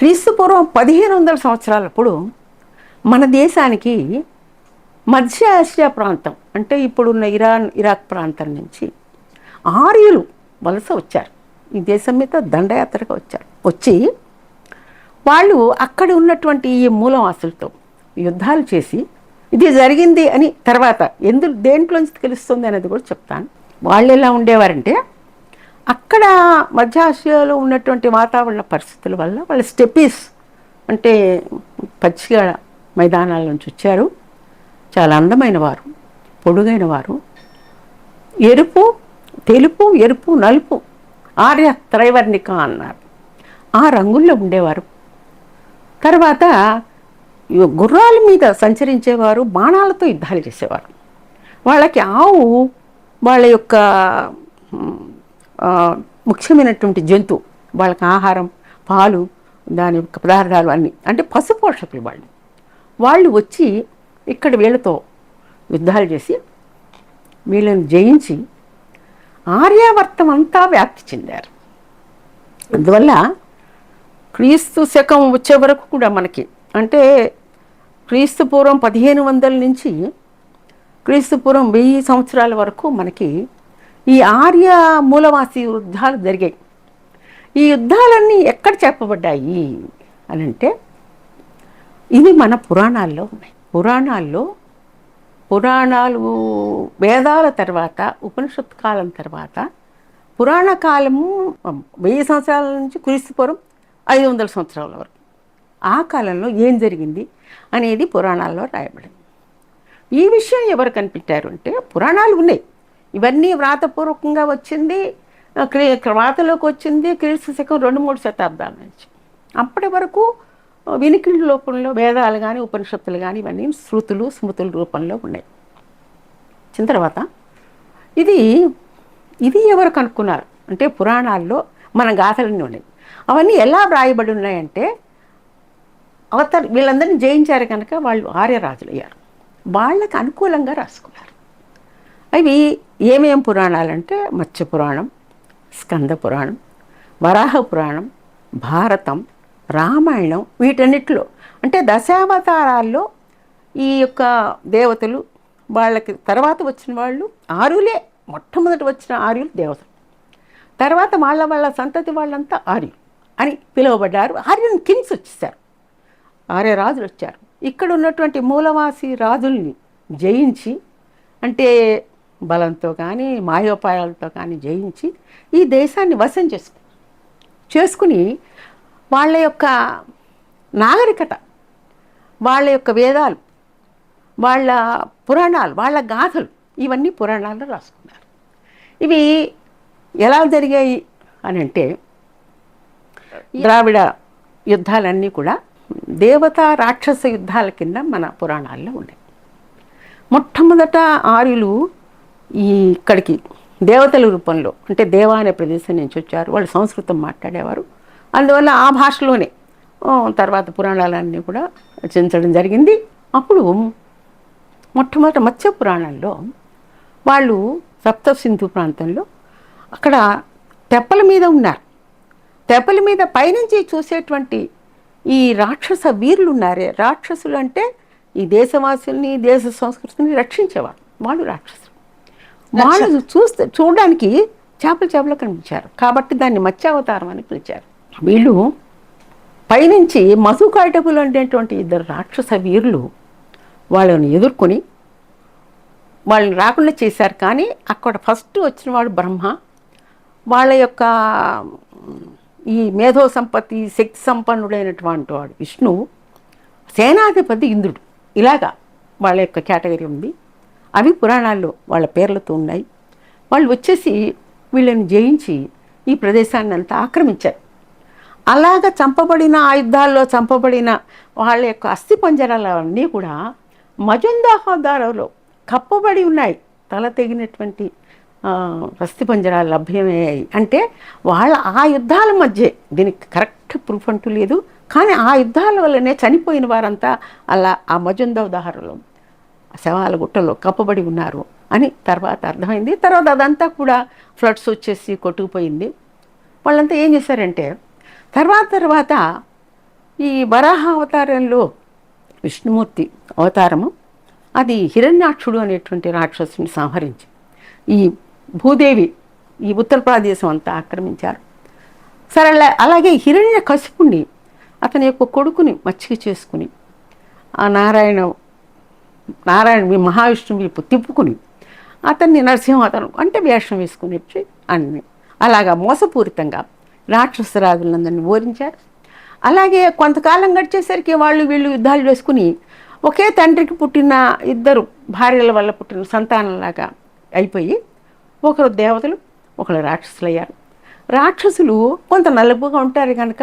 క్రీస్తు పూర్వం పదిహేను వందల సంవత్సరాలప్పుడు మన దేశానికి మధ్య ఆసియా ప్రాంతం అంటే ఇప్పుడున్న ఇరాన్ ఇరాక్ ప్రాంతం నుంచి ఆర్యులు వలస వచ్చారు. ఈ దేశం మీద దండయాత్రగా వచ్చారు. వచ్చి వాళ్ళు అక్కడ ఉన్నటువంటి ఈ మూలవాసులతో యుద్ధాలు చేసి ఇది జరిగింది అని తర్వాత ఎందు దేంట్లోంచి తెలుస్తుంది అనేది కూడా చెప్తాను. వాళ్ళు ఎలా ఉండేవారంటే అక్కడ మధ్య ఆసియాలో ఉన్నటువంటి వాతావరణ పరిస్థితుల వల్ల వాళ్ళ స్టెపీస్ అంటే పచ్చిగా మైదానాల నుంచి వచ్చారు. చాలా అందమైన వారు పొడుగైన వారు. ఎరుపు తెలుపు ఎరుపు నలుపు ఆర్య త్రైవర్ణిక అన్నారు. ఆ రంగుల్లో ఉండేవారు. తర్వాత గుర్రాల మీద సంచరించేవారు బాణాలతో యుద్ధాలు చేసేవారు. వాళ్ళకి ఆవు వాళ్ళ యొక్క ముఖ్యమైనటువంటి జంతువు వాళ్ళకి ఆహారం పాలు దాని యొక్క పదార్థాలు అన్నీ. అంటే పశు పోషకులు వాళ్ళు. వాళ్ళు వచ్చి ఇక్కడ వీళ్ళతో యుద్ధాలు చేసి వీళ్ళని జయించి ఆర్యావర్తం అంతా వ్యాప్తి చెందారు. అందువల్ల క్రీస్తు శకం వచ్చే వరకు కూడా మనకి అంటే క్రీస్తు పూర్వం పదిహేను వందల నుంచి క్రీస్తు పూర్వం వెయ్యి సంవత్సరాల వరకు మనకి ఈ ఆర్య మూలవాసి యుద్ధాలు జరిగాయి. ఈ యుద్ధాలన్నీ ఎక్కడ చెప్పబడ్డాయి అని అంటే ఇవి మన పురాణాల్లో ఉన్నాయి. పురాణాల్లో పురాణాలు వేదాల తర్వాత ఉపనిషత్ కాలం తర్వాత పురాణ కాలము వెయ్యి సంవత్సరాల నుంచి క్రీస్తుపురం ఐదు వందల సంవత్సరాల వరకు. ఆ కాలంలో ఏం జరిగింది అనేది పురాణాల్లో రాయబడింది. ఈ విషయం ఎవరు కనిపెట్టారు అంటే పురాణాలు ఉన్నాయి. ఇవన్నీ వ్రాతపూర్వకంగా వచ్చింది ఆ, వ్రాతలోకి వచ్చింది క్రీస్తు శకం రెండు మూడు శతాబ్దాల నుంచి. అప్పటి వరకు వినికిడి రూపంలో వేదాలు కానీ ఉపనిషత్తులు కానీ ఇవన్నీ శృతులు స్మృతుల రూపంలో ఉన్నాయి వచ్చిన తర్వాత ఇది ఇది ఎవరు కనుక్కున్నారు? అంటే పురాణాల్లో మన గాథలన్నీ ఉన్నాయి అవన్నీ ఎలా వ్రాయబడి ఉన్నాయంటే అవతల వీళ్ళందరినీ జయించారు కనుక వాళ్ళు ఆర్యరాజులు అయ్యారు వాళ్ళకి అనుకూలంగా రాసుకున్నారు. అవి ఏమేం పురాణాలంటే మత్స్య పురాణం స్కంద పురాణం వరాహ పురాణం భారతం రామాయణం వీటన్నిటిలో. అంటే దశావతారాల్లో ఈ యొక్క దేవతలు వాళ్ళకి తర్వాత వచ్చిన వాళ్ళు ఆరులే మొట్టమొదటి వచ్చిన ఆర్యులు దేవతలు. తర్వాత వాళ్ళ వాళ్ళ సంతతి వాళ్ళంతా ఆర్యులు అని పిలువబడ్డారు. ఆర్యన్ కింగ్స్ వచ్చేసారు. ఆర్య రాజులు వచ్చారు. ఇక్కడ ఉన్నటువంటి మూలవాసి రాజుల్ని జయించి అంటే బలంతో కానీ మాయోపాయాలతో కానీ జయించి ఈ దేశాన్ని వశం చేసుకు చేసుకుని వాళ్ళ యొక్క నాగరికత వాళ్ళ యొక్క వేదాలు వాళ్ళ పురాణాలు వాళ్ళ గాథలు ఇవన్నీ పురాణాల్లో రాసుకున్నారు. ఇవి ఎలా జరిగాయి అని అంటే ద్రావిడ యుద్ధాలన్నీ కూడా దేవతా రాక్షస యుద్ధాల కింద మన పురాణాల్లో ఉన్నాయి. మొట్టమొదట ఆర్యులు ఈ ఇక్కడికి దేవతల రూపంలో అంటే దేవా అనే ప్రదేశం నుంచి వచ్చారు. వాళ్ళు సంస్కృతం మాట్లాడేవారు. అందువల్ల ఆ భాషలోనే తర్వాత పురాణాలన్నీ కూడా రచించడం జరిగింది. అప్పుడు మొట్టమొదట మత్స్య పురాణంలో వాళ్ళు సప్త సింధు ప్రాంతంలో అక్కడ తెప్పల మీద ఉన్నారు. తెప్పల మీద పైనుంచి చూసేటువంటి ఈ రాక్షస వీరులు ఉన్నారే రాక్షసులు అంటే ఈ దేశవాసుల్ని దేశ సంస్కృతిని రక్షించేవారు. వాళ్ళు రాక్షసులు. వాళ్ళు చూస్తే చూడడానికి చేపల చేపలు కనిపించారు. కాబట్టి దాన్ని మత్స్యావతారం అని పిలిచారు. వీళ్ళు పైనుంచి మధుకాటపులు అనేటువంటి ఇద్దరు రాక్షస వీరులు వాళ్ళని ఎదుర్కొని వాళ్ళని రాకుండా చేశారు. కానీ అక్కడ ఫస్ట్ వచ్చిన వాడు బ్రహ్మ. వాళ్ళ యొక్క ఈ మేధో సంపత్తి శక్తి సంపన్నుడైనటువంటి వాడు విష్ణువు సేనాధిపతి ఇంద్రుడు. ఇలాగా వాళ్ళ యొక్క కేటగిరీ ఉంది. అవి పురాణాల్లో వాళ్ళ పేర్లతో ఉన్నాయి. వాళ్ళు వచ్చేసి వీళ్ళని జయించి ఈ ప్రదేశాన్ని అంతా ఆక్రమించారు. అలాగ చంపబడిన ఆయుధాల్లో చంపబడిన వాళ్ళ యొక్క అస్థి పంజరాలన్నీ కూడా మజుందాహాదారలో కప్పబడి ఉన్నాయి. తల తెగినటువంటి అస్థి పంజరాలు లభ్యమయ్యాయి అంటే వాళ్ళ ఆ యుద్ధాల మధ్య దీనికి కరెక్ట్ ప్రూఫ్ అంటూ లేదు. కానీ ఆ యుద్ధాల వల్లనే చనిపోయిన వారంతా అలా ఆ మజుందాహారలో శవాల గుట్టలో కప్పబడి ఉన్నారు అని తర్వాత అర్థమైంది. తర్వాత అదంతా కూడా ఫ్లడ్స్ వచ్చేసి కొట్టుకుపోయింది. వాళ్ళంతా ఏం చేశారంటే తర్వాత తర్వాత ఈ వరాహ అవతారంలో విష్ణుమూర్తి అవతారము అది హిరణ్యాక్షుడు అనేటువంటి రాక్షసుని సంహరించి ఈ భూదేవి ఈ ఉత్తరప్రదేశం అంతా ఆక్రమించారు. సరే అలాగే హిరణ్య కశిపుణ్ణి అతని యొక్క కొడుకుని మచ్చిక చేసుకుని ఆ నారాయణ నారాయణ మీ మహావిష్ణువు వైపు తిప్పుకుని అతన్ని నరసింహావతారం అంటే వేషం వేసుకుని వచ్చి అన్ని. అలాగా మోసపూరితంగా రాక్షసరాజులందరినీ ఓరించారు. అలాగే కొంతకాలం గడిచేసరికి వాళ్ళు వీళ్ళు యుద్ధాలు చేసుకుని ఒకే తండ్రికి పుట్టిన ఇద్దరు భార్యల వల్ల పుట్టిన సంతానంలాగా అయిపోయి ఒకరు దేవతలు ఒకరు రాక్షసులు అయ్యారు రాక్షసులు కొంత నలుపుగా ఉంటారు కనుక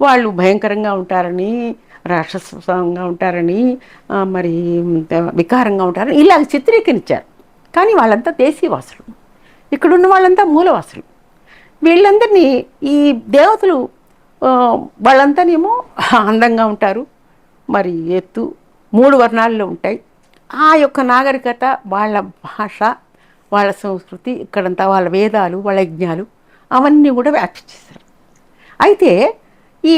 వాళ్ళు భయంకరంగా ఉంటారని రాక్షసంగా ఉంటారని మరి వికారంగా ఉంటారని ఇలా చిత్రీకరించారు. కానీ వాళ్ళంతా దేశీవాసులు. ఇక్కడున్న వాళ్ళంతా మూలవాసులు. వీళ్ళందరినీ ఈ దేవతలు వాళ్ళంతానేమో అందంగా ఉంటారు మరి ఎత్తు మూడు వర్ణాల్లో ఉంటాయి. ఆ యొక్క నాగరికత వాళ్ళ భాష వాళ్ళ సంస్కృతి ఇక్కడంతా వాళ్ళ వేదాలు వాళ్ళ యజ్ఞాలు అవన్నీ కూడా వ్యాఖ్య చేశారు. అయితే ఈ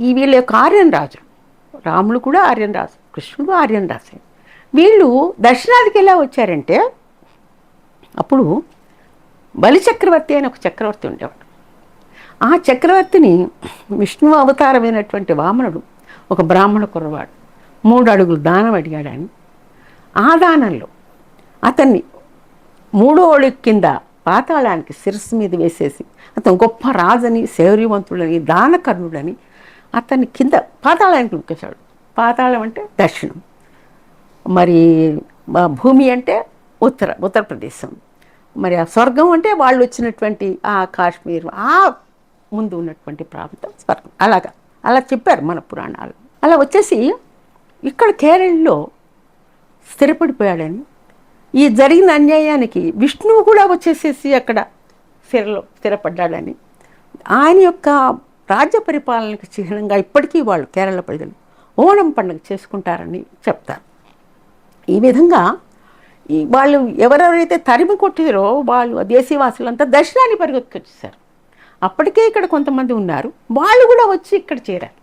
ఈ వీళ్ళ యొక్క ఆర్యన్ రాజు రాములు కూడా ఆర్యన్ రాజు కృష్ణుడు ఆర్యన్ రాజు. వీళ్ళు దక్షిణాదికి ఎలా వచ్చారంటే అప్పుడు బలిచక్రవర్తి అని ఒక చక్రవర్తి ఉండేవాడు. ఆ చక్రవర్తిని విష్ణు అవతారమైనటువంటి వామనుడు ఒక బ్రాహ్మణ కుర్రవాడు మూడు అడుగులు దానం అడిగాడని. ఆ దానంలో అతన్ని మూడో అడుగు కింద పాతాళానికి శిరస్సు మీద వేసేసి అతను గొప్ప రాజని శౌర్యవంతుడని దానకర్ణుడని అతన్ని కింద పాతాళానికి నొక్కేశాడు. పాతాళం అంటే దక్షిణం. మరి భూమి అంటే ఉత్తర ఉత్తరప్రదేశం. మరి ఆ స్వర్గం అంటే వాళ్ళు వచ్చినటువంటి ఆ కాశ్మీర్ ఆ ముందు ఉన్నటువంటి ప్రాంతం స్వర్గం. అలాగా అలా చెప్పారు మన పురాణాలు. అలా వచ్చేసి ఇక్కడ కేరళలో స్థిరపడిపోయాడని ఈ జరిగిన అన్యాయానికి విష్ణువు కూడా వచ్చేసేసి అక్కడ స్థిరలో స్థిరపడ్డాడని ఆయన యొక్క రాజ్య పరిపాలనకు చిహ్నంగా ఇప్పటికీ వాళ్ళు కేరళ ప్రజలు ఓణం పండుగ చేసుకుంటారని చెప్తారు. ఈ విధంగా ఈ వాళ్ళు ఎవరెవరైతే తరిమి కొట్టారో వాళ్ళు దేశీవాసులంతా దర్శనాన్ని పరిగెత్తుకొచ్చేసారు అప్పటికే ఇక్కడ కొంతమంది ఉన్నారు. వాళ్ళు కూడా వచ్చి ఇక్కడ చేరారు.